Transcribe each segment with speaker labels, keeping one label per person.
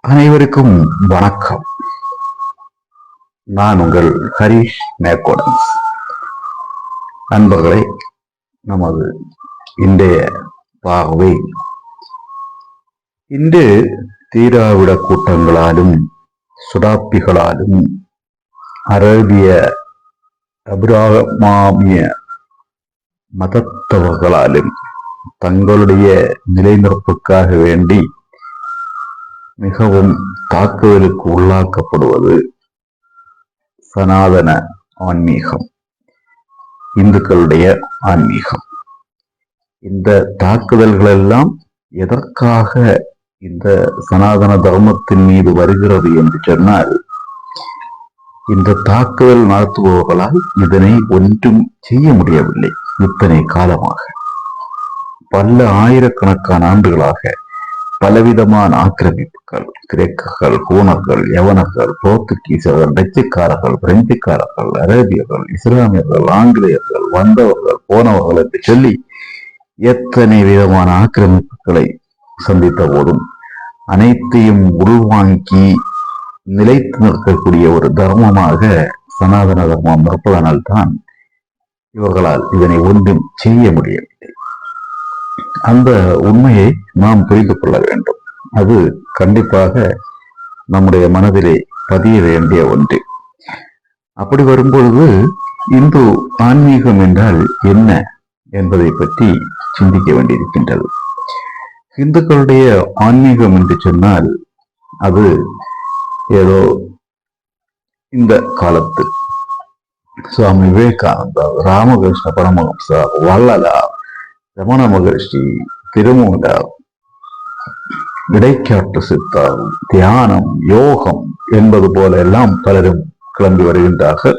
Speaker 1: அனைவருக்கும் வணக்கம். நான் உங்கள் ஹரிஷ் மேக்கோடன்ஸ் நண்பர்களை நமது இன்றைய பார்வை. இன்று தீராவிட கூட்டங்களாலும் சுடாப்பிகளாலும் அரேபிய அபிராமாமிய மதத்தவர்களாலும் தங்களுடைய நிலைநிற்புக்காக வேண்டி மிகவும் தாக்குதலுக்கு உள்ளாக்கப்படுவது சனாதன ஆன்மீகம் இந்துக்களுடைய ஆன்மீகம். இந்த தாக்குதல்கள் எல்லாம் எதற்காக இந்த சனாதன தர்மத்தின் மீது வருகிறது என்று சொன்னால் இந்த தாக்குதல் நடத்துபவர்களால் இதனை ஒன்றும் செய்ய முடியவில்லை இத்தனை காலமாக. பல ஆயிரக்கணக்கான ஆண்டுகளாக பலவிதமான ஆக்கிரமிப்புகள் கிரேக்கர்கள் ஹூனர்கள் யவனர்கள் போர்த்துகீசர்கள் டச்சுக்காரர்கள் பிரெஞ்சுக்காரர்கள் அரேபியர்கள் இஸ்லாமியர்கள் ஆங்கிலேயர்கள் வந்தவர்கள் போனவர்கள் என்று சொல்லி எத்தனை விதமான ஆக்கிரமிப்புகளை சந்தித்த போதும் அனைத்தையும் உள்வாங்கி நிலைத்து நிற்கக்கூடிய ஒரு தர்மமாக சனாதன தர்மம் இருப்பதனால்தான் இவர்களால் இதனை ஒன்றும் செய்ய முடியவில்லை. அந்த உண்மையை நாம் புரிந்து கொள்ள வேண்டும். அது கண்டிப்பாக நம்முடைய மனதிலே பதிய வேண்டிய ஒன்று. அப்படி வரும்பொழுது இந்து ஆன்மீகம் என்றால் என்ன என்பதை பற்றி சிந்திக்க வேண்டியிருக்கின்றது. இந்துக்களுடைய ஆன்மீகம் என்று சொன்னால் அது ஏதோ இந்த காலத்து. சுவாமி விவேகானந்தா ராமகிருஷ்ண பரமஹம்சா வள்ளலார் ரமண மகர்ஷி திருமூலர் இடைக்காட்டு சித்தர் தியானம் யோகம் என்பது போல எல்லாம் பலரும் கிளம்பி வருகின்றார்கள்.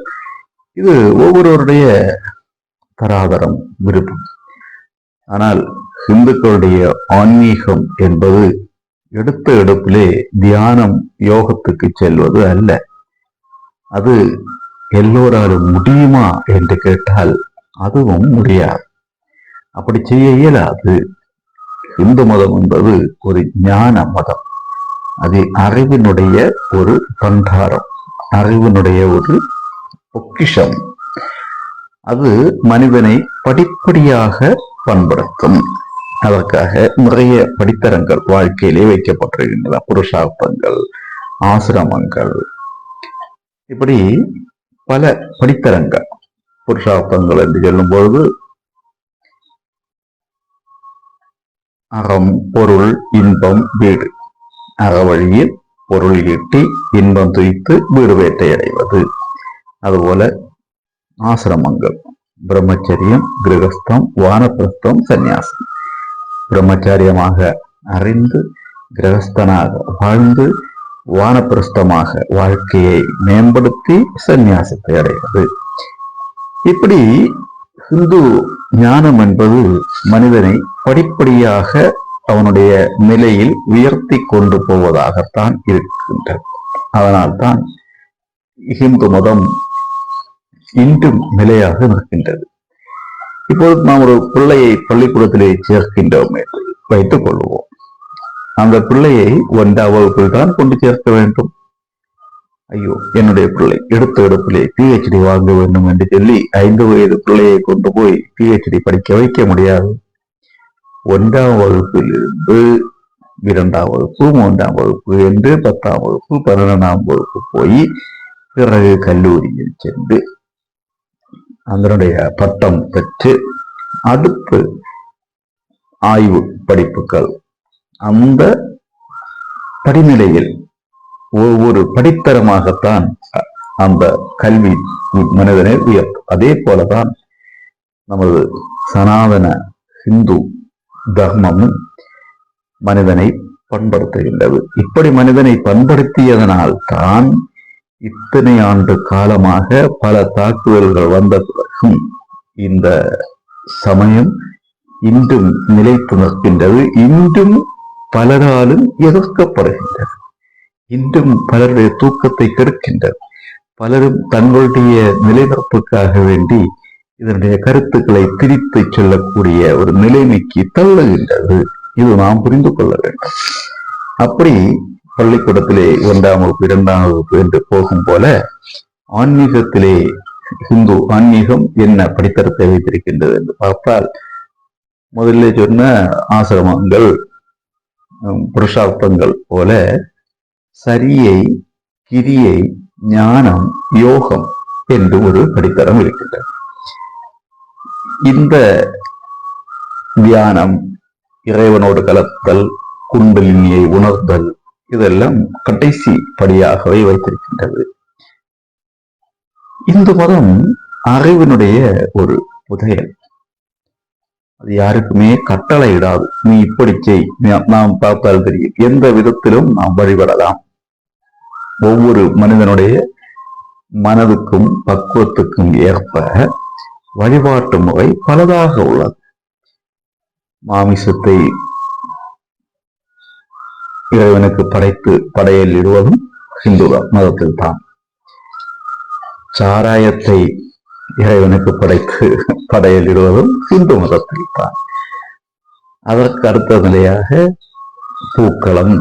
Speaker 1: இது ஒவ்வொருவருடைய தராதரம் விருப்பம். ஆனால் இந்துக்களுடைய ஆன்மீகம் என்பது எடுத்த எடுப்பிலே தியானம் யோகத்துக்கு செல்வது அல்ல. அது எல்லோராலும் முடியுமா என்று கேட்டால் அதுவும் முடியாது. அப்படி செய்ய இயலாது. இந்து மதம் என்பது ஒரு ஞான மதம். அது அறிவினுடைய ஒரு பண்டாரம். அறிவினுடைய ஒரு பொக்கிஷம். அது மனிதனை படிப்படியாக பண்படுத்தும். அதற்காக நிறைய படித்தரங்கள் வாழ்க்கையிலே வைக்கப்பட்டிருக்கின்றன. புருஷார்த்தங்கள் ஆசிரமங்கள். இப்படி பல படித்தரங்கள். புருஷார்த்தங்கள் என்று சொல்லும் பொழுது அறம் பொருள் இன்பம் வீடு. அறவழியில் பொருள் ஈட்டி இன்பம் துய்த்து வீடு வேட்டையடைவது அதுபோல ஆசிரமங்கள். பிரம்மச்சரியம் கிரகஸ்தம் வானப்பிரஸ்தம் சந்நியாசம். பிரம்மச்சாரியமாக அறிந்து கிரகஸ்தனாக வாழ்ந்து வானப்பிரஸ்தமாக வாழ்க்கையை மேம்படுத்தி சந்நியாசத்தை அடைவது. இப்படி ஹிந்து ஞானம் என்பது மனிதனை படிப்படியாக அவனுடைய நிலையில் உயர்த்தி கொண்டு போவதாகத்தான் இருக்கின்றது. அதனால்தான் ஹிந்து மதம் இன்றும் நிலையாக நிற்கின்றது. இப்போது நாம் ஒரு பிள்ளையை பள்ளிக்கூடத்திலே சேர்க்கின்றோம் என்று வைத்துக் கொள்வோம். அந்த பிள்ளையை ஒன்றாம் வகுப்பில் தான் கொண்டு சேர்க்க வேண்டும். ஐயோ என்னுடைய பிள்ளை எடுத்த எடுப்பிலே பிஹெச்டி வாங்க வேண்டும் என்று சொல்லி ஐந்து வயது பிள்ளையை கொண்டு போய் பிஹெச்டி படிக்க வைக்க முடியாது. ஒன்றாம் வகுப்பில் இருந்து இரண்டாம் வகுப்பு மூன்றாம் வகுப்பு என்று பத்தாம் வகுப்பு பன்னிரெண்டாம் வகுப்பு போய் பிறகு கல்லூரியில் சென்று அதனுடைய பட்டம் பெற்று அடுத்து ஆய்வு படிப்புகள் அந்த படிநிலையில் ஒவ்வொரு படித்தரமாகத்தான் அந்த கல்வி மனிதனை உயர்த்தும் அதே போலதான் நமது சனாதன ஹிந்து தர்மமும் மனிதனை பண்படுத்துகின்றது. இப்படி மனிதனை பண்படுத்தியதனால் தான் இத்தனை ஆண்டு காலமாக பல தாக்குதல்கள் வந்த பிறகும் இந்த சமயம் இன்றும் நிலைத்து நிற்கின்றது. இன்றும் பலராலும் எதிர்க்கப்படுகின்றது. இன்றும் பலருடைய தூக்கத்தை கெடுக்கின்றது பலரும் தங்களுடைய நிலைநிற்புக்காக வேண்டி இதனுடைய கருத்துக்களை திரித்து சொல்லக்கூடிய ஒரு நிலைமைக்கு தள்ளுகின்றது. இது நாம் புரிந்து கொள்ள வேண்டும். அப்படி பள்ளிக்கூடத்திலே ஒன்றாம் வகுப்பு இரண்டாம் வகுப்பு என்று போகும் போல ஆன்மீகத்திலே ஹிந்து ஆன்மீகம் என்ன படித்தரத்தை வைத்திருக்கின்றது என்று பார்த்தால் முதல்ல சொன்ன ஆசிரமங்கள் புருஷார்த்தங்கள் போல சரியை கிரியை ஞானம் யோகம் என்று ஒரு படித்தரம் இருக்கின்றது. இந்த தியானம் இறைவனோடு கலத்தல் குண்டலினியை உணர்தல் இதெல்லாம் கடைசி படியாகவே வைத்திருக்கின்றது. இந்து மதம் அறிவினுடைய ஒரு புதையல். அது யாருக்குமே கட்டளையிடாது. நீ இப்படி செய். நாம் பார்த்தால் தெரியும். எந்த விதத்திலும் நாம் வழிபடலாம். ஒவ்வொரு மனிதனுடைய மனதுக்கும் பக்குவத்துக்கும் ஏற்ப வழிபாட்டு முறை பலதாக உள்ளது. மாமிசத்தை இறைவனுக்கு படைத்து படையல் இடுவதும் ஹிந்து மதத்தில் தான் சாராயத்தை இறைவனுக்கு படைத்து படையல் இடுவதும் ஹிந்து மதத்தில் தான் அதற்கு அடுத்த நிலையாக பூக்களம்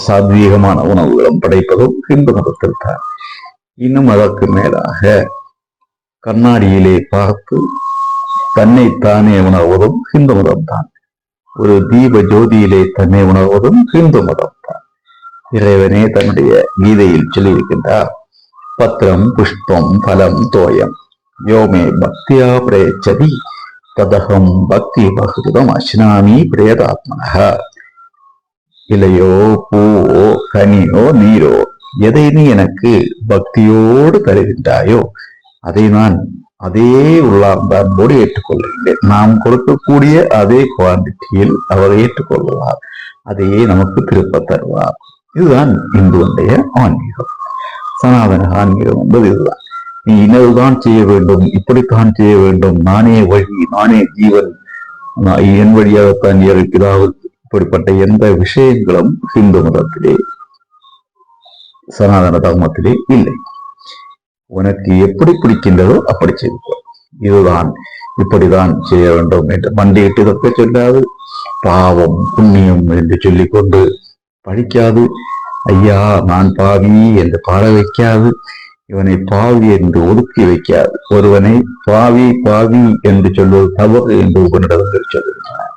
Speaker 1: சாத்வீகமான உணவுகளும் படைப்பதும் ஹிந்து மதத்தில் தான் இன்னும் அதற்கு மேலாக கண்ணாடியிலே பார்த்து தன்னை தானே உணர்வதும் ஹிந்து மதம் தான் ஒரு தீப ஜோதியிலே தன்னை உணர்வதும் ஹிந்து மதம் தான் இறைவனே தன்னுடைய கீதையில் சொல்லியிருக்கின்றார் பத்திரம் புஷ்பம் பலம் தோயம் யோமே பக்தியா பிரேச்சதி ததகம் பக்தி பகுதம் அஸ்னாமி பிரேதாத்மனக இலையோ பூவோ கனியோ நீரோ எதை நீ எனக்கு பக்தியோடு தருகின்றாயோ அதை நான் அதே உள்ளார்ந்தோடு ஏற்றுக்கொள்கின்றேன். நாம் கொடுக்கக்கூடிய அதே குவாண்டிட்டியில் அவர் ஏற்றுக்கொள்வார். அதையே நமக்கு திருப்ப தருவார். இதுதான் இந்துவனுடைய ஆன்மீகம். சனாதன ஆன்மீகம் என்பது இதுதான். நீ இனதுதான் செய்ய வேண்டும் இப்படித்தான் செய்ய வேண்டும். நானே வழி நானே ஜீவன். என் வழியாகத்தான் இருக்கிறாவது இப்படிப்பட்ட எந்த விஷயங்களும் ஹிந்து மதத்திலே சனாதன தர்மத்திலே இல்லை. உனக்கு எப்படி பிடிக்கின்றதோ அப்படி செய்து இதுதான் இப்படிதான் செய்ய வேண்டும் என்று மண்டியிட்டு தப்ப சொல்லாது பாவம் புண்ணியம் என்று சொல்லிக் கொண்டு படிக்காது. ஐயா நான் பாவி என்று பாட வைக்காது. இவனை பாவி என்று ஒதுக்கி வைக்காது. ஒருவனை பாவி பாவி என்று சொல்வது தவறு என்று உபனிடத்தில் சொல்லுகிறார்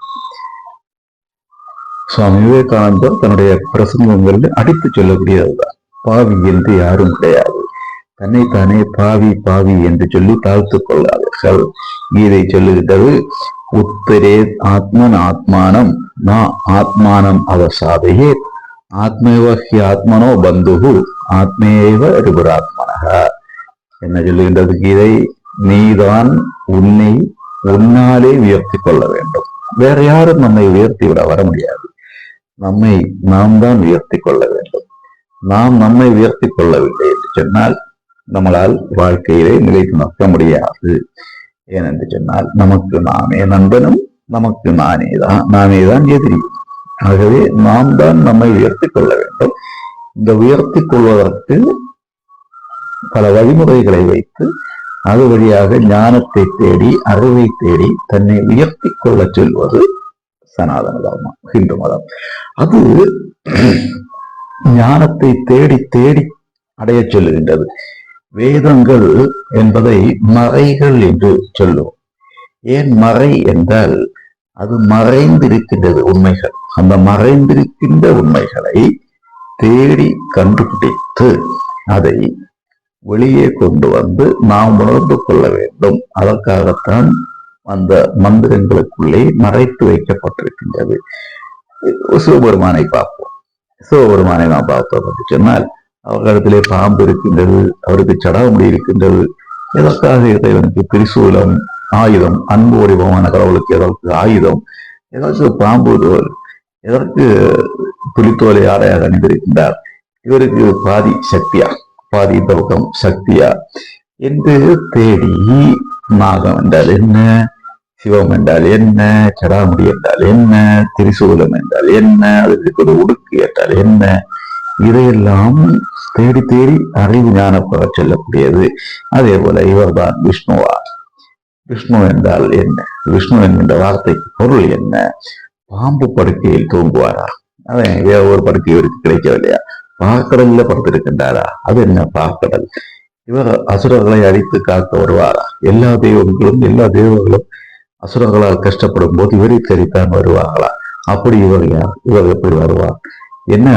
Speaker 1: சுவாமி விவேகானந்தர் தன்னுடைய பிரசங்கங்களில் அடித்து சொல்லக்கூடியதுதான் பாவி என்று யாரும் கிடையாது. தன்னைத்தானே பாவி பாவி என்று சொல்லி தாழ்த்துக் கொள்ளாதீர்கள் கீதை சொல்லுகின்றது உத்தரே ஆத்மன் ஆத்மானம் நா ஆத்மானம் அவசாதையே ஆத்மேவ ஹி ஆத்மனோ பந்துகு ஆத்மேவ ரிபுராத்மனக என்ன சொல்லுகின்றது கீதை? நீதான் உன்னை உன்னாலே உயர்த்தி கொள்ள வேண்டும். வேற யாரும் நம்மை உயர்த்தி விட வர முடியாது. நம்மை நாம் தான் உயர்த்தி கொள்ள வேண்டும். நாம் நம்மை உயர்த்தி கொள்ளவில்லை என்று சொன்னால் நம்மளால் வாழ்க்கையிலே நிலைத்து நிற்க முடியாது. ஏனென்று சொன்னால் நமக்கு நாமே நண்பனும் நமக்கு நானே தான் நானே தான் எதிரி. ஆகவே நாம் தான் நம்மை உயர்த்தி கொள்ள வேண்டும். இந்த உயர்த்தி கொள்வதற்கு பல வழிமுறைகளை வைத்து அது வழியாக ஞானத்தை தேடி அறிவை தேடி தன்னை உயர்த்தி கொள்ள சொல்வது சனாதன தர்மம் ஹிந்து மதம். அது ஞானத்தை தேடி தேடி அடைய சொல்லுகின்றது. வேதங்கள் என்பதை மறைகள் என்று சொல்லும் ஏன் மறை என்றால் அது மறைந்திருக்கின்றது உண்மைகள். அந்த மறைந்திருக்கின்ற உண்மைகளை தேடி கண்டுபிடித்து அதை வெளியே கொண்டு வந்து நாம் உணர்ந்து கொள்ள வேண்டும். அதற்காகத்தான் அந்த மந்திரங்களுக்குள்ளே மறைத்து வைக்கப்பட்டிருக்கின்றது. சிவபெருமானை பார்ப்போம். சிவபெருமானை நாம் பார்த்தோம் என்று சொன்னால் அவர்களிடத்திலே பாம்பு இருக்கின்றது அவருக்கு சடாமுடி இருக்கின்றது. எதற்காக இறைவனுக்கு திரிசூலம் ஆயுதம் அன்பு வடிவமான கடவுளுக்கு எதற்கு ஆயுதம் எதற்கு பாம்பு தோல் எதற்கு புலித்தோலை ஆடையாக அணிந்திருக்கின்றார் இவருக்கு பாதி சக்தியா பாதி இந்த சக்தியா என்று தேடி நாகம் என்றால் என்ன? சிவம் என்றால் என்ன? சடாமுடி என்றால் என்ன? திரிசூலம் என்றால் என்ன? அதற்கு ஒரு உடுக்கு என்றால் என்ன? இதையெல்லாம் தேடி தேடி அறிவு ஞானப்பெற சொல்லக்கூடியது. அதே போல இவர்தான் விஷ்ணுவா விஷ்ணு. என்றால் என்ன? விஷ்ணு என்கின்ற வார்த்தைக்கு பொருள் என்ன? பாம்பு படுக்கையில் தூங்குவாரா? அவன் வேற ஒரு படுக்கை இவருக்கு கிடைக்கவில்லையா? பாக்கடல்ல படுத்திருக்கின்றாரா? அது என்ன பாக்கடல் இவர் அசுரர்களை அழித்து காக்க வருவாரா? எல்லா தெய்வங்களும் எல்லா தெய்வங்களும் அசுரர்களால் கஷ்டப்படும் போது இவரை தெரித்தான் வருவார்களா? அப்படி இவர் யார் இவர் எப்படி வருவார்? என்ன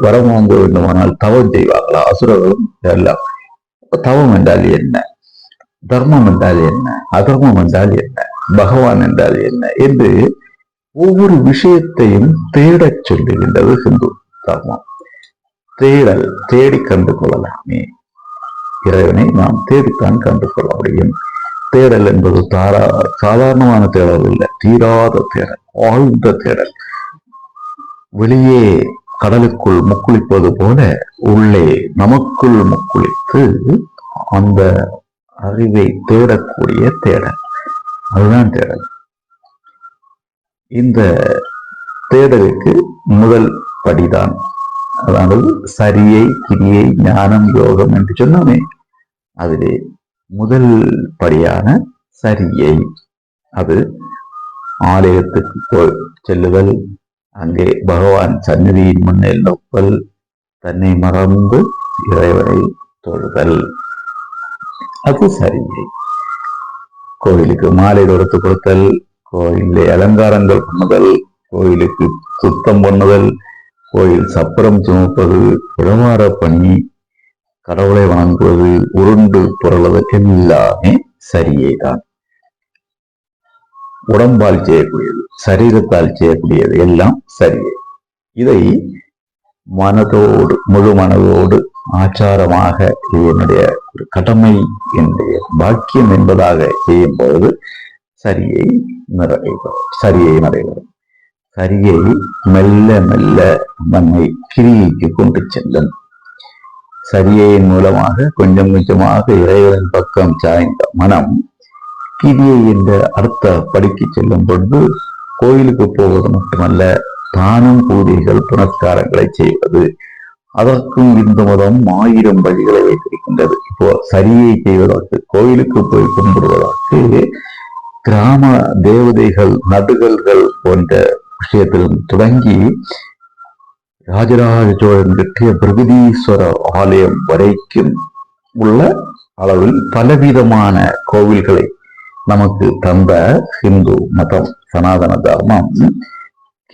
Speaker 1: வரம் வாங்க வேண்டுமானால் தவம் செய்வார்களா? அசுரர்களும் எல்லாம் தவம் என்றால் என்ன? தர்மம் என்றால் என்ன? அதர்மம் என்றால் என்ன? பகவான் என்றால் என்ன? என்று ஒவ்வொரு விஷயத்தையும் தேடச் சொல்லுகின்றது ஹிந்து தர்மம். தேடல் தேடி கண்டு கொள்ளலாமே இறைவனை நாம் தேடித்தான் கண்டு கொள்ள முடியும். தேடல் என்பது தாரா சாதாரணமான தேடல் இல்லை தீராத தேடல் ஆழ்ந்த தேடல். வெளியே கடலுக்குள் முக்குளிப்பது போல உள்ளே நமக்குள் முக்குளித்து அந்த அறிவை தேடக்கூடிய தேடல். அதுதான் தேடல். இந்த தேடலுக்கு முதல் படிதான். அதாவது சரியை கிரியை ஞானம் யோகம் என்று சொன்னோமே. அதிலே முதல் படியான சரியை. அது ஆலயத்துக்கு செல்லுதல். அங்கே பகவான் சந்நிதியின் முன்னில் நொப்பல் தன்னை மறந்து இறைவனை தொழுதல். அது சரியை. கோயிலுக்கு மாலை தொடுத்து கொடுத்தல் கோயிலே அலங்காரங்கள் பண்ணுதல் கோயிலுக்கு சுத்தம் பண்ணுதல் கோயில் சப்பரம் சுமப்பது விளவார பண்ணி கடவுளை வணங்குவது உருண்டு புரளுவது எல்லாமே சரியே தான் உடம்பால் செய்யக்கூடியது சரீரத்தால் செய்யக்கூடியது எல்லாம் சரியே. இதை மனதோடு முழு மனதோடு ஆச்சாரமாக என்னுடைய ஒரு கடமை என்னுடைய பாக்கியம் என்பதாக செய்யும் பொழுது சரியை நிறைவேறும் சரியை நிறைவேறும். சரியை மெல்ல மெல்ல நம்மை கிரிக்கு கொண்டு செல்லும். சரியையின் மூலமாக கொஞ்சம் கொஞ்சமாக இறைவன் பக்கம் சாய்ந்த மனம் கிரியை என்ற அர்த்த படிக்கு செல்லும் பொழுது கோயிலுக்கு போவது மட்டுமல்ல தானும் பூஜைகள் புனஸ்காரங்களை செய்வது. அதற்கும் இந்து மதம் ஆயிரம் வழிகளை வைத்திருக்கின்றது. இப்போ சரியை செய்வதற்கு கோயிலுக்கு போய் கும்பிடுவதற்கு கிராம தேவதைகள் நடுகல்கள் போன்ற விஷயத்திலும் தொடங்கி ராஜராஜ சோழன் கட்டிய பிரகதீஸ்வர ஆலயம் வரைக்கும் உள்ள அளவில் பலவிதமான கோவில்களை நமக்கு தந்த ஹிந்து மதம் சனாதன தர்மம்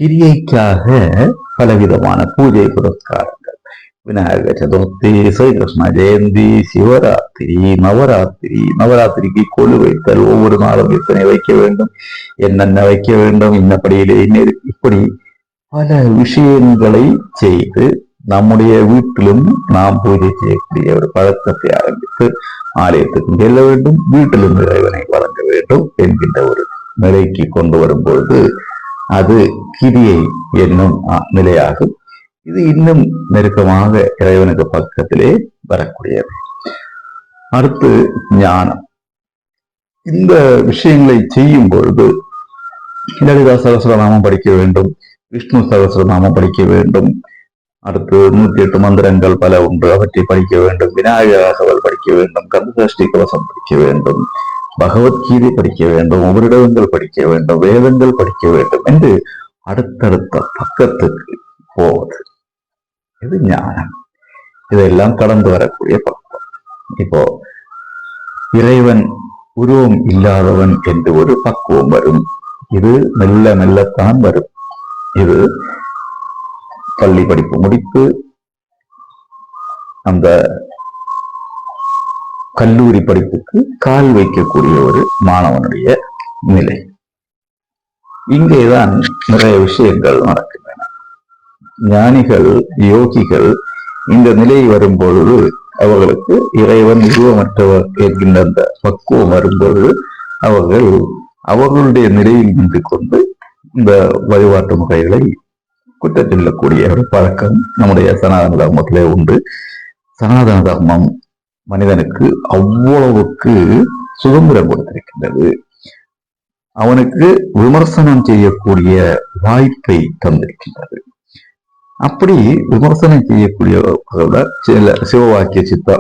Speaker 1: கிரியைக்காக பலவிதமான பூஜை புரஸ்காரங்கள் விநாயகர் சதுர்த்தி ஸ்ரீகிருஷ்ண ஜெயந்தி சிவராத்திரி நவராத்திரி நவராத்திரிக்கு கொழு வைத்தல் ஒவ்வொரு நாளும் எத்தனை வைக்க வேண்டும் என்னென்ன வைக்க வேண்டும் இன்னபடியிலே இப்படி பல விஷயங்களை செய்து நம்முடைய வீட்டிலும் நாம் பூஜை செய்யக்கூடிய ஒரு பழக்கத்தை ஆரம்பித்து ஆலயத்துக்கும் செல்ல வேண்டும் வீட்டிலும் இறைவனை வழங்க வேண்டும் என்கின்ற ஒரு நிலைக்கு கொண்டு வரும்பொழுது அது கிரியை என்னும் நிலையாகும் இது இன்னும் நெருக்கமாக இறைவனுக்கு பக்கத்திலே வரக்கூடியது அடுத்து ஞானம். இந்த விஷயங்களை செய்யும் பொழுது லலிதா சகசிரநாமம் படிக்க வேண்டும். விஷ்ணு சகசிரநாமம் படிக்க வேண்டும். அடுத்து நூத்தி எட்டு மந்திரங்கள் பல உண்டு அவற்றை படிக்க வேண்டும். விநாயகர் படிக்க வேண்டும். கந்தசஷ்டி கவசம் படிக்க வேண்டும். பகவத்கீதை படிக்க வேண்டும். உபரிடங்கள் படிக்க வேண்டும். வேதங்கள் படிக்க வேண்டும் என்று அடுத்தடுத்த பக்கத்துக்கு போவது. இது ஞானம். இதெல்லாம் கடந்து வரக்கூடிய பக்கம் இப்போ இறைவன் உருவம் இல்லாதவன் என்று ஒரு பக்குவம் வரும். இது மெல்ல மெல்லத்தான் வரும். இது பள்ளி படிப்பு முடித்து அந்த கல்லூரி படிப்புக்கு கால் வைக்கக்கூடிய ஒரு மாணவனுடைய நிலை. இங்கேதான் நிறைய விஷயங்கள் நடக்கின்றன. ஞானிகள் யோகிகள் இந்த நிலை வரும்பொழுது அவர்களுக்கு இறைவன் உருவமற்றவர் என்கின்ற அந்த பக்குவம் வரும்பொழுது அவர்கள் அவர்களுடைய நிலையில் நின்று கொண்டு இந்த வழிபாட்டு முறைகளை குற்றம் சொல்லக்கூடிய ஒரு பழக்கம் நம்முடைய சனாதன தர்மத்திலே உண்டு. சனாதன தர்மம் மனிதனுக்கு அவ்வளவுக்கு சுதந்திரம் கொடுத்திருக்கின்றது. அவனுக்கு விமர்சனம் செய்யக்கூடிய வாய்ப்பை தந்திருக்கின்றது. அப்படி விமர்சனம் செய்யக்கூடிய சில சிவவாக்கிய சித்தா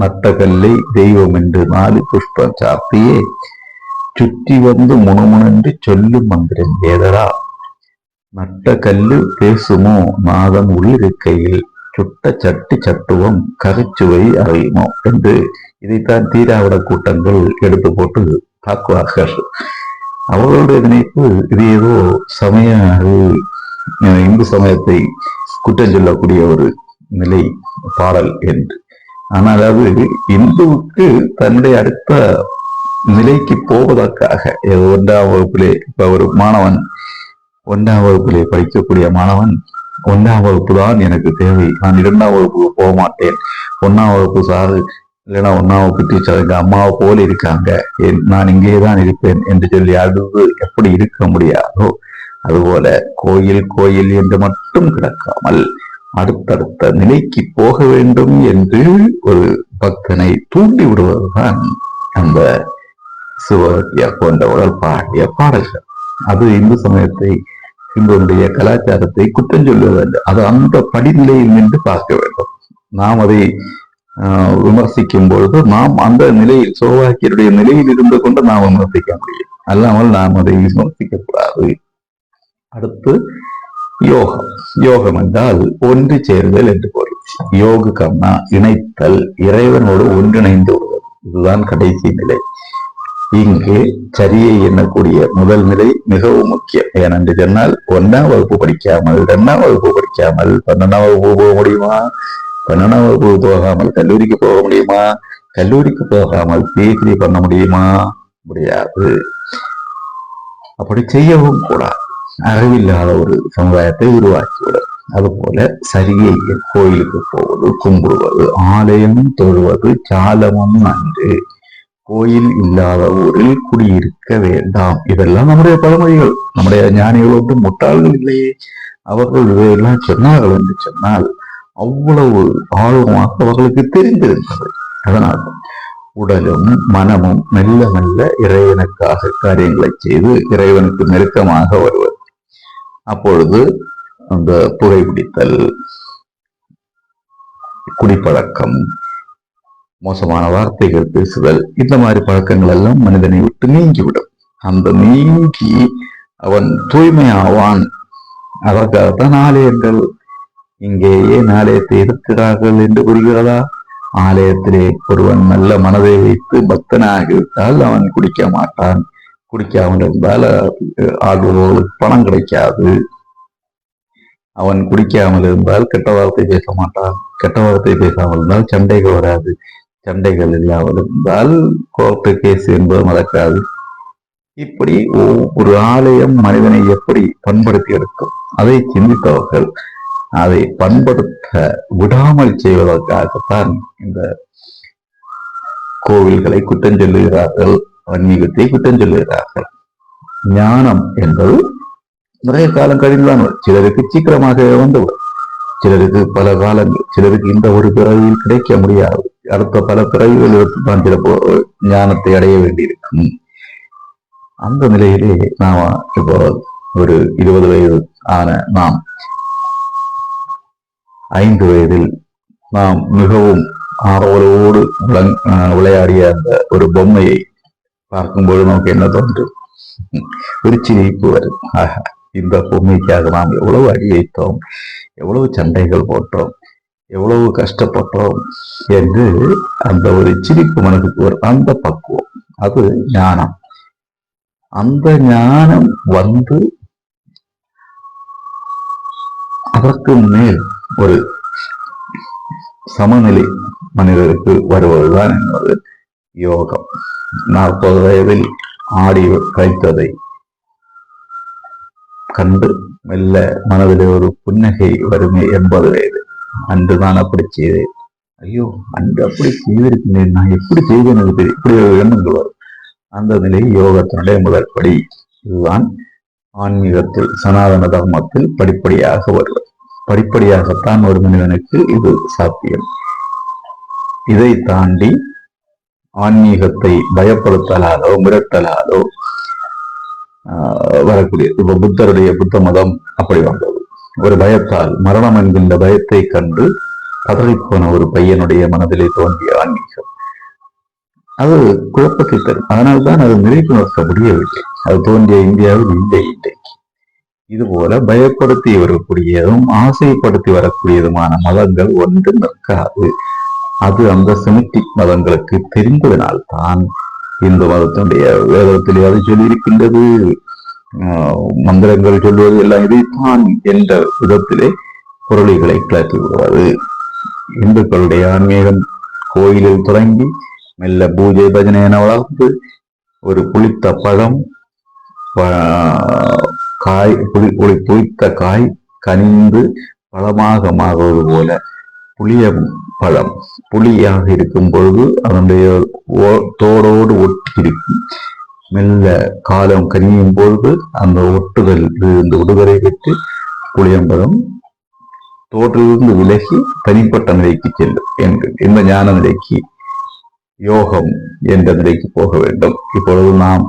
Speaker 1: நட்டகல்லை தெய்வம் என்று நாலு புஷ்பம் சாப்பியே சுற்றி வந்து முணுமுணன்று சொல்லும் மந்திரம் வேதரா நட்ட கல்லு பேசுமோ நாதம் உள்ளிருக்கையில் சுட்ட சட்டி சட்டுவம் கரைச்சுவை அறியுமோ என்று இதைத்தான் தீராவிட கூட்டங்கள் எடுத்து போட்டு தாக்குவார்கள் அவர்களுடைய நினைப்பு இது ஏதோ சமய இந்து சமயத்தை குற்றம் சொல்லக்கூடிய ஒரு நிலை பாடல் என்று ஆனால் அது இந்துவுக்கு தன்னுடைய அடுத்த நிலைக்கு போவதற்காக ஏதோ ஒன்றாம் வகுப்பிலே இப்ப ஒரு மாணவன் ஒன்றாம் வகுப்பிலே படிக்கக்கூடிய மாணவன் ஒன்றாம் வகுப்பு தான் எனக்கு தேவை. நான் இரண்டாம் வகுப்புக்கு போக மாட்டேன். ஒன்னாம் வகுப்பு சாரு இல்லைன்னா ஒன்னாம் வகுப்பு டீச்சர் எங்க அம்மாவை போல இருக்காங்க. என்- நான் இங்கே தான் இருப்பேன் என்று சொல்லி அழுது எப்படி இருக்க முடியாதோ அதுபோல கோயில் கோயில் என்று மட்டும் கிடக்காமல் அடுத்தடுத்த நிலைக்கு போக வேண்டும் என்று ஒரு பக்தனை தூண்டி விடுவதுதான் அந்த சிவகத்தியா போன்ற உடற்பாடிய பாடல்கள் அது இந்து சமயத்தை இந்துடைய கலாச்சாரத்தை குற்றம் சொல்லுவதல்ல அது அந்த படிநிலையில் நின்று பார்க்க வேண்டும். நாம் அதை ஆஹ், விமர்சிக்கும் பொழுது நாம் அந்த நிலையில் சோவாக்கியருடைய நிலையில் இருந்து கொண்டு நாம் விமர்சிக்க முடியும். அல்லாமல் நாம் அதை விமர்சிக்க கூடாது அடுத்து யோகம். யோகம் என்றால் ஒன்று சேருதல் என்று பொருள். யோகு கம்னா இணைத்தல் இறைவனோடு ஒன்றிணைந்து விடுவது. இதுதான் கடைசி நிலை. இங்கு சரியை எண்ணக்கூடிய முதல் நிலை மிகவும் முக்கியம். ஏனென்று சொன்னால் ஒன்னாம் வகுப்பு படிக்காமல் ரெண்டாம் வகுப்பு படிக்காமல் பன்னெண்டாம் வகுப்பு போக முடியுமா? பன்னெண்டாம் வகுப்பு போகாமல் கல்லூரிக்கு போக முடியுமா? கல்லூரிக்கு போகாமல் பிஹெச்டி பண்ண முடியுமா? முடியாது. அப்படி செய்யவும் கூடாது. அறிவில்லாத ஒரு சமுதாயத்தை உருவாக்கிவிடும். அதுபோல சரியை கோயிலுக்கு போவது கும்பிடுவது ஆலயம் தொழுவது சாலமும் நன்று கோயில் இல்லாத ஊரில் குடியிருக்க வேண்டாம். இதெல்லாம் நம்முடைய பழமொழிகள். நம்முடைய ஞானிகள் வந்து முட்டாள்கள் இல்லையே. அவர்கள் இதையெல்லாம் சொன்னார்கள் என்று சொன்னால் அவ்வளவு ஆழமாக அவர்களுக்கு தெரிந்திருந்தது. அதனால் உடலும் மனமும் மெல்ல மெல்ல இறைவனுக்காக காரியங்களை செய்து இறைவனுக்கு நெருக்கமாக வருவது. அப்பொழுது அந்த புகைப்பிடித்தல் குடிப்பழக்கம் மோசமான வார்த்தைகள் பேசுதல் இந்த மாதிரி பழக்கங்கள் எல்லாம் மனிதனை விட்டு நீங்கிவிடும். அந்த நீங்கி அவன் தூய்மையாவான். அதற்காகத்தான் ஆலயங்கள். இங்கேயே ஆலயத்தை இருக்கிறார்கள் என்று கூறுகிறதா? ஆலயத்திலே ஒருவன் நல்ல மனதை வைத்து பக்தனாகிவிட்டால் அவன் குடிக்க மாட்டான். குடிக்காமல் இருந்தால் அஹ், ஆடுபவர்களுக்கு பணம் கிடைக்காது. அவன் குடிக்காமல் இருந்தால் கெட்ட வார்த்தை பேச மாட்டான். கெட்ட வார்த்தை பேசாமல் இருந்தால் சண்டைகள் வராது. சண்டைகள் இல்லாமல் இருந்தால் கோர்ட்டு கேஸ் என்பது நடக்காது. இப்படி ஒவ்வொரு- ஒரு ஆலயம் மனிதனை எப்படி பண்படுத்தி எடுக்கும்? அதை சிந்தித்தவர்கள் அதை பண்படுத்த விடாமல் செய்வதற்காகத்தான் இந்த கோவில்களை குற்றம் சொல்லுகிறார்கள் ஆன்மீகத்தை குற்றம் சொல்லுகிறார்கள். ஞானம் என்பது நிறைய காலம் கழிந்துதான் சிலருக்கு சீக்கிரமாக வந்துவிடும் சிலருக்கு பல காலங்கள் சிலருக்கு இந்த ஒரு பிறவியில் கிடைக்க முடியாது. அடுத்த பல பிறவிகள் எடுத்து தான் ஞானத்தை அடைய வேண்டியிருக்கும். அந்த நிலையிலே நாம இப்போ ஒரு இருபது வயது ஆன நாம் ஐந்து வயதில் நாம் மிகவும் ஆர்வலோடு ஆஹ் விளையாடிய அந்த ஒரு பொம்மையை பார்க்கும்போது நமக்கு என்ன தோன்றும்? ஒரு சிரிப்பு வரும். ஆஹா இந்த பொம்மைக்காக நாம் எவ்வளவு அடி வைத்தோம்? எவ்வளவு சண்டைகள் போட்டோம்? எவ்வளவு கஷ்டப்பட்டோம் என்று அந்த ஒரு சிரிப்பு மனதுக்கு வரும் அந்த பக்குவம். அது ஞானம். அந்த ஞானம் வந்து அதற்கு மேல் ஒரு சமநிலை மனிதருக்கு வருவதுதான் என்பது யோகம். நாற்பது வயதில் ஆடி கழித்ததை கண்டு மெல்ல மனதிலே ஒரு புன்னகை வருமே எண்பது வயது அன்று தான் அப்படி செய்தேன். ஐயோ அன்று அப்படி செய்திருக்கிறேன். நான் எப்படி செய்தேன் எனக்கு இப்படி எண்ணங்கள் வரும். அந்த நிலை யோகத்தினுடைய முதல் படி. இதுதான் ஆன்மீகத்தில் சனாதன தர்மத்தில் படிப்படியாக வருவது. படிப்படியாகத்தான் ஒரு மனிதனுக்கு இது சாத்தியம். இதை தாண்டி ஆன்மீகத்தை பயப்படுத்தலாலோ மிரட்டலாலோ வரக்கூடிய இப்ப புத்தருடைய புத்த மதம் அப்படி வந்தது. ஒரு பயத்தால் மரணம் என்கின்ற பயத்தை கண்டு கதறிப்போன ஒரு பையனுடைய மனதிலே தோன்றிய ஆன்மீகம். அது குழப்பத்தை தரும். அதனால்தான் அது நிலைப்பு முடியவில்லை அது தோன்றிய இந்தியாவில் இல்லை இன்றைக்கு. இதுபோல பயப்படுத்தி வரக்கூடியதும் ஆசைப்படுத்தி வரக்கூடியதுமான மதங்கள் ஒன்று நிற்காது. அது அந்த செமிட்டிக் மதங்களுக்கு தெரிந்ததனால் தான் இந்து மதத்தினுடைய வேதத்திலே அது சொல்லியிருக்கின்றது. மந்திரங்கள் சொல்வது எல்லாம் இதைத்தான் என்ற விதத்திலே பொருளிகளை கிளப்பி விடுவது இந்துக்களுடைய ஆன்மீகம் கோயிலில் தொடங்கி மெல்ல பூஜை பஜனை என வளர்ந்து ஒரு புளித்த பழம் ப- காய் புளி புளி புளித்த காய் கனிந்து பழமாக மாறுவது போல புளிய பழம் புளியாக இருக்கும் பொழுது அதனுடைய தோடோடு ஒட்டி இருக்கும் மெல்ல காலம் கனியும் பொழுது அந்த ஒட்டுதல் இருந்து உடுகரை பெற்று புளியம்பழம் தோற்றிலிருந்து விலகி தனிப்பட்ட நிலைக்கு செல்லும் என்று இந்த ஞான நிலைக்கு? யோகம் என்ற நிலைக்கு போக வேண்டும். இப்பொழுது நாம்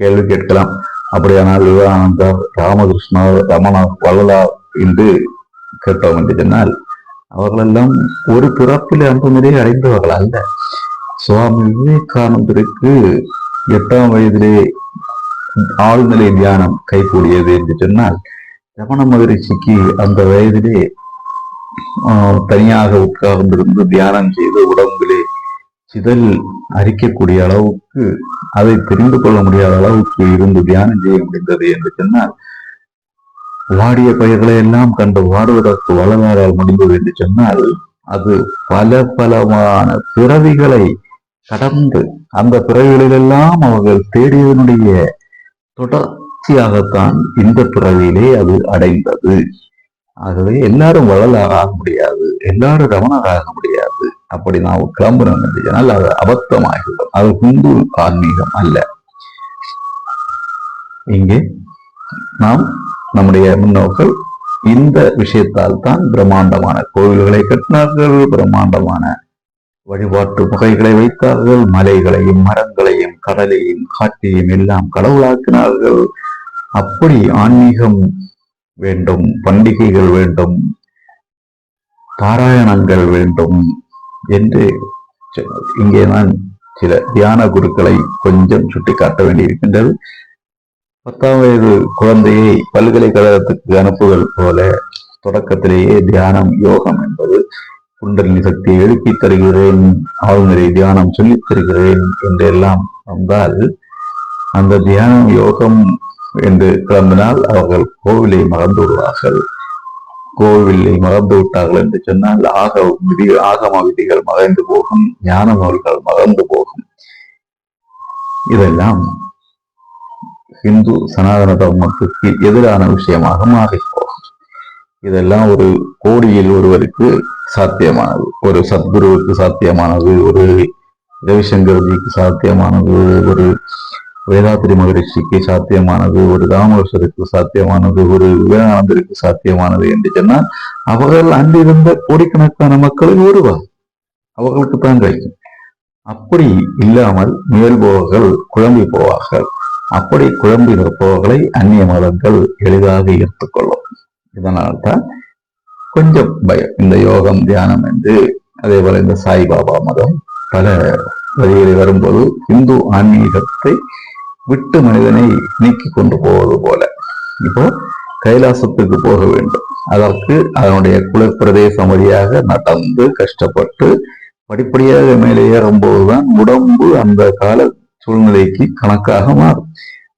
Speaker 1: கேள்வி கேட்கலாம். அப்படியானால் விவேகானந்தர் ராமகிருஷ்ணர் ரமணர் வள்ளலார் என்று கேட்டோம் என்று சொன்னால் அவர்களெல்லாம் ஒரு பிறப்பில் அந்த நிலையை அடைந்தவர்கள் அல்ல. சுவாமி விவேகானந்தருக்கு எட்டாம் வயதிலே ஆழ்நிலை தியானம் கைகூடியது என்று சொன்னால் ரமண மகரிஷிக்கு அந்த வயதிலே தனியாக உட்கார்ந்திருந்து தியானம் செய்து உடம்பிலே சிதல் அரிக்கக்கூடிய அளவுக்கு அதை தெரிந்து கொள்ள முடியாத அளவுக்கு இருந்து தியானம் செய்ய முடிந்தது என்று சொன்னால் வாடிய பயிர்களை எல்லாம் கண்டு வாடுவதற்கு வளரால் முடிந்தது என்று சொன்னால் அது பல பலமான பிறவிகளை கடந்து அந்த பிறவிகளிலெல்லாம் அவர்கள் தேடியதனுடைய தொடர்ச்சியாகத்தான் இந்த பிறவியிலே அது அடைந்தது. ஆகவே எல்லாரும் வளலாக ஆக முடியாது. எல்லாரும் ரமணராக ஆக முடியாது. அப்படி நாம் கிளம்புறோம் என்று சொன்னால் அது அபத்தமாகிவிடும். அது ஹிந்து ஆன்மீகம் அல்ல. இங்கே நாம் நம்முடைய முன்னோர்கள் இந்த விஷயத்தால் தான் பிரம்மாண்டமான கோவில்களை கட்டினார்கள் பிரம்மாண்டமான வழிபாட்டு வகைகளை வைத்தார்கள். மலைகளையும் மரங்களையும் கடலையும் காட்டையும் எல்லாம் கடவுளாக்கினார்கள். அப்படி ஆன்மீகம் வேண்டும் பண்டிகைகள் வேண்டும் பாராயணங்கள் வேண்டும் என்று இங்கே நான் சில தியான குருக்களை கொஞ்சம் சுட்டிக்காட்ட வேண்டியிருக்கின்றது. பத்தாம் வயது குழந்தையை பல்கலைக்கழகத்துக்கு அனுப்புதல் போல தொடக்கத்திலேயே தியானம் யோகம் என்பது குண்டலினி சக்தியை எழுப்பித் தருகிறேன் ஆழ்நிலை தியானம் சொல்லித் தருகிறேன் என்றெல்லாம் வந்தால் அந்த தியானம் யோகம் என்று கிளம்பினால் அவர்கள் கோவிலை மறந்து விடுவார்கள். கோவிலை மறந்து விட்டார்கள் என்று சொன்னால் ஆக விதி ஆகம விதிகள் மறைந்து போகும் ஞான நூல்கள் மறந்து போகும். இதெல்லாம் இந்து சனாதன தர்மத்துக்கு எதிரான விஷயமாக மாறி போகும். இதெல்லாம் ஒரு கோடியில் ஒருவருக்கு சாத்தியமானது. ஒரு சத்குருவுக்கு சாத்தியமானது ஒரு ரவிசங்கர்ஜிக்கு சாத்தியமானது ஒரு வேதாத்திரி மகரிஷிக்கு சாத்தியமானது ஒரு ராமகிருஷ்ணருக்கு சாத்தியமானது ஒரு விவேகானந்தருக்கு சாத்தியமானது என்று சொன்னால் அவர்கள் அன்றிருந்த கோடிக்கணக்கான மக்களில் ஒருவர். அவர்களுக்கு தான் கிடைக்கும். அப்படி இல்லாமல் முயல்பவர்கள் குழம்பி போவார்கள். அப்படி குழம்பி நிற்பவர்களை அந்நிய மதங்கள் எளிதாக ஈர்த்துக்கொள்ளும் இதனால்தான் கொஞ்சம் பயம். இந்த யோகம் தியானம் என்று அதே போல இந்த சாய்பாபா மதம் பல வழிகளில் வரும்போது இந்து ஆன்மீகத்தை விட்டு மனிதனை நீக்கி கொண்டு போவது போல. இப்போ கைலாசத்துக்கு போக வேண்டும். அதற்கு அதனுடைய குலப்பிரதேசம் வழியாக நடந்து கஷ்டப்பட்டு படிப்படியாக மேலே ஏறும்போதுதான் உடம்பு அந்த கால சூழ்நிலைக்கு கணக்காக மாறும்.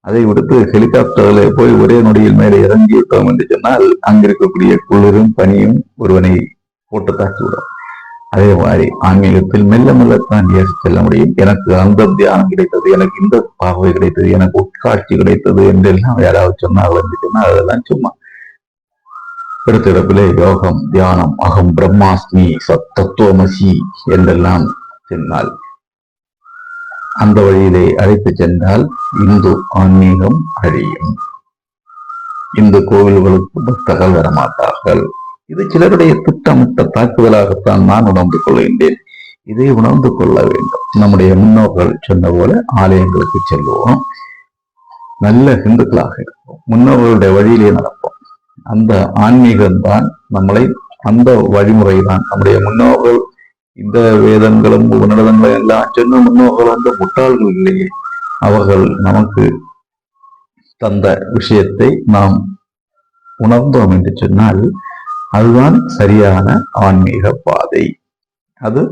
Speaker 1: அதை விடுத்து ஹெலிகாப்டர்ல போய் ஒரே நொடியில் மேலே இறங்கி விட்டோம் என்று சொன்னால் அங்கிருக்கக்கூடிய குளிரும் பனியும் ஒருவனை போட்டு தாக்கிவிடும். அதே மாதிரி ஆன்மீகத்தில் மெல்ல மெல்லத்தான் ஏறி செல்ல முடியும்? எனக்கு அந்த தியானம் கிடைத்தது எனக்கு இந்த பார்வை கிடைத்தது எனக்கு உட்காட்சி கிடைத்தது என்றெல்லாம் யாராவது சொன்னார்கள் என்று சொன்னால் அதெல்லாம் சும்மா. அடுத்த யோகம் தியானம் அகம் பிரம்மாஸ்மி சத் தத்துவமசி என்றெல்லாம் சொன்னால் அந்த வழியிலே அழைத்து சென்றால் இந்து ஆன்மீகம் அழியும். இந்து கோவில்களுக்கு பக்தர்கள் வரமாட்டார்கள். இது சிலருடைய திட்டமிட்ட தாக்குதலாகத்தான் நான் உணர்ந்து கொள்கின்றேன். இதை உணர்ந்து கொள்ள வேண்டும். நம்முடைய முன்னோர்கள் சொன்ன போல ஆலயங்களுக்கு செல்வோம். நல்ல ஹிந்துக்களாக இருப்போம். முன்னோர்களுடைய வழியிலே நடப்போம். அந்த ஆன்மீகம்தான் நம்மளை அந்த வழிமுறை தான் நம்முடைய முன்னோர்கள் இந்த வேதங்களும் உபநிடதங்களும் எல்லாம் சொன்ன முன்னோர்கள் அந்த முட்டாள்கள் இல்லையே. அவர்கள் நமக்கு தந்த விஷயத்தை நாம் உணர்ந்தோம் என்று சொன்னால் அதுதான் சரியான ஆன்மீக பாதை. அது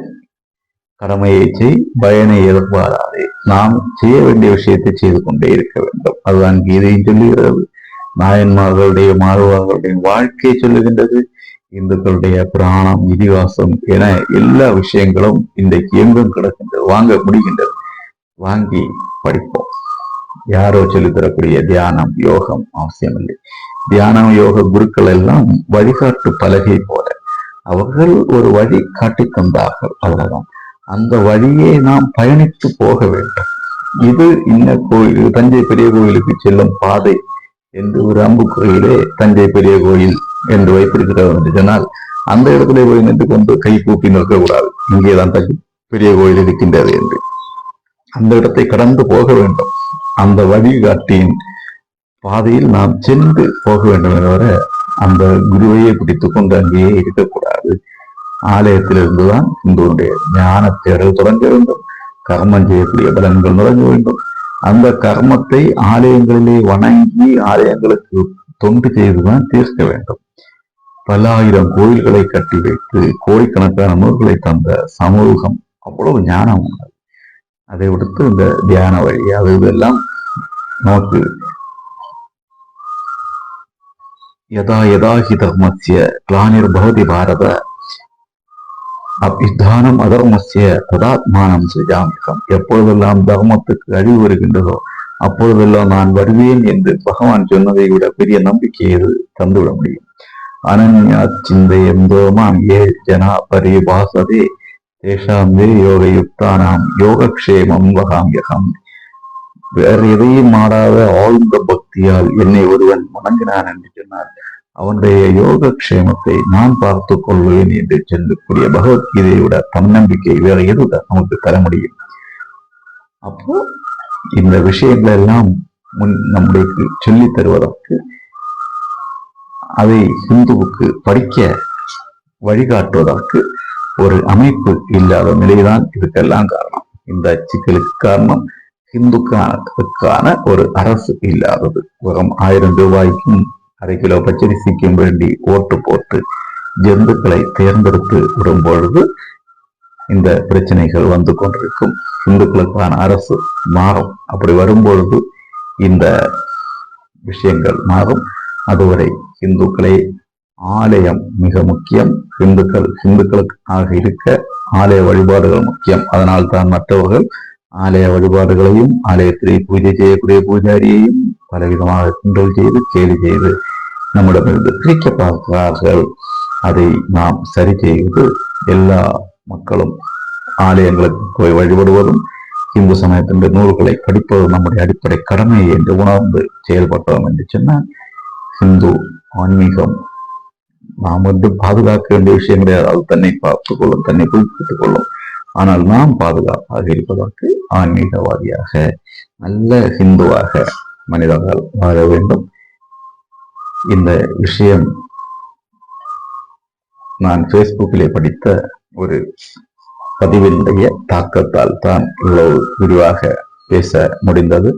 Speaker 1: கடமையை செய் பயனை எதிர்பாராதே நாம் செய்ய வேண்டிய விஷயத்தை செய்து கொண்டே இருக்க வேண்டும். அதுதான் கீதையும் சொல்லுகிறது. நாயன்மார்களுடைய மாறுவார்களுடைய வாழ்க்கையை சொல்லுகின்றது. இந்துக்களுடைய பிராணம் இதிகாசம் என எல்லா விஷயங்களும் இன்றைக்கு எங்கும் கிடக்கின்றது வாங்க முடிகின்றது வாங்கி படிப்போம். யாரோ சொல்லித்தரக்கூடிய தியானம் யோகம் அவசியம் இல்லை தியானம் யோக குருக்கள் எல்லாம் வழிகாட்டு பலகை போல. அவர்கள் ஒரு வழி காட்டி தந்தார்கள் அவ்வளவுதான். அந்த வழியே நாம் பயணித்து போக வேண்டும். இது இன்ன கோயில் தஞ்சை பெரிய கோயிலுக்கு செல்லும் பாதை என்று ஒரு அம்புக்குறையிலே தஞ்சை பெரிய கோயில் என்று வைத்திருக்கிறது என்று சொன்னால் அந்த இடத்துல போய் நின்று கொண்டு கை கூப்பி நிற்கக்கூடாது. இங்கேதான் தகு பெரிய கோயில் இருக்கின்றது என்று. அந்த இடத்தை கடந்து போக வேண்டும். அந்த வழிகாட்டியின் பாதையில் நாம் சென்று போக வேண்டும் என்ற அந்த குருவையை பிடித்துக் கொண்டு அங்கேயே இருக்கக்கூடாது. ஆலயத்திலிருந்துதான் இந்துடைய ஞான தேடல் தொடங்க வேண்டும். கர்மம் செய்யக்கூடிய பலன்கள் தொடங்க வேண்டும். அந்த கர்மத்தை ஆலயங்களிலே வணங்கி ஆலயங்களுக்கு தொண்டு செய்துதான் தீர்க்க வேண்டும். பல ஆயிரம் கோயில்களை கட்டி வைத்து கோடிக்கணக்கான நூல்களை தந்த சமூகம் அவ்வளவு ஞானம் உண்டு. அதை விடுத்து இந்த தியான வழி அது இதெல்லாம் நமக்கு யதா யதாஹி தர்மசிய கிளானிர் பவதி பாரத அபிதானம் அதர்மசிய ததாத்மானம் சுஜாமிகம் எப்பொழுதெல்லாம் தர்மத்துக்கு அழிவு வருகின்றதோ அப்பொழுதெல்லாம் நான் வருவேன் என்று பகவான் சொன்னதை விட பெரிய நம்பிக்கையை தந்துவிட முடியும். அனன்யா சிந்தையந்தோ மாம் ஏ ஜனா பரிபாசதே. தேஷாம் வே யோக யுக்தானாம் யோகக்ஷேமம் வகாமியகம். வேறு எதையும் மாடாத ஆழ்ந்த பக்தியால் என்னை ஒருவன் வணங்கினான் என்று சொன்னார். அவனுடைய யோக கஷேமத்தை நான் பார்த்து கொள்வேன் என்று சொல்லக்கூடிய பகவத்கீதையோட தன்னம்பிக்கை வேற எதுதான் நமக்கு தர முடியும்? அப்போ இந்த விஷயங்கள் எல்லாம் முன் நம்முடைய சொல்லி தருவதற்கு அதை ஹிந்துவுக்கு படிக்க வழிகாட்டுவதற்கு ஒரு அமைப்பு இல்லாத நிலைதான் இதுக்கெல்லாம் காரணம். இந்த சிக்கலுக்கு காரணம் ஹிந்துக்கான ஒரு அரசு இல்லாதது. வெறும் ஆயிரம் ரூபாய்க்கும் அரை கிலோ பச்சரிசிக்கும் வேண்டி ஓட்டு போட்டு ஜந்துக்களை தேர்ந்தெடுத்து விடும் பொழுது இந்த பிரச்சனைகள் வந்து கொண்டிருக்கும். இந்துக்களுக்கான அரசு மாறும். அப்படி வரும்பொழுது இந்த விஷயங்கள் மாறும். அதுவரை இந்துக்களை ஆலயம் மிக முக்கியம் இந்துக்கள் இந்துக்களுக்காக இருக்க ஆலய வழிபாடுகள் முக்கியம் அதனால் தான் மற்றவர்கள் ஆலய வழிபாடுகளையும் ஆலயத்திலே பூஜை செய்யக்கூடிய பூஜாரியையும் பலவிதமாக கிண்டல் செய்து கேலி செய்து நம்மிடமிருந்து பிரிக்க பார்க்கிறார்கள் அதை நாம் சரி செய்வது எல்லா மக்களும் ஆலயங்களுக்கு போய் வழிபடுவதும் இந்து சமயத்தின் நூல்களை படிப்பதும் நம்முடைய அடிப்படை கடமை என்று உணர்ந்து செயல்பட்டோம் என்று சொன்னால் இந்து ஆன்மீகம் நாம் வந்து பாதுகாக்க வேண்டிய விஷயம் கிடையாது அது தன்னை பார்த்துக் கொள்ளும் தன்னை குறிப்பிட்டுக் கொள்ளும் ஆனால் நாம் பாதுகாப்பாக இருப்பதற்கு ஆன்மீகவாதியாக நல்ல ஹிந்துவாக மனிதர்கள் வாழ வேண்டும் இந்த விஷயம் நான் பேஸ்புக்கிலே படித்த ஒரு பதிவினுடைய தாக்கத்தால் தான் இவ்வளவு விரிவாக பேச முடிந்தது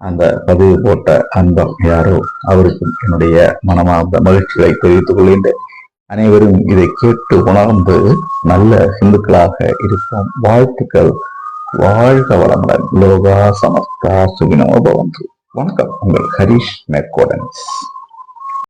Speaker 1: அந்த பதிவு போட்ட அன்பம் யாரோ அவருக்கும் என்னுடைய மனமார்ந்த மகிழ்ச்சிகளை தெரிவித்துக் கொள்கின்றேன். அனைவரும் இதை கேட்டு உணர்ந்து நல்ல ஹிந்துக்களாக இருப்போம். வாழ்த்துக்கள். வாழ்க வளமுடன். லோகா சமஸ்தா சுகினோ பவந்து. வணக்கம். உங்கள் ஹரிஷ் மெக்கோடன்ஸ்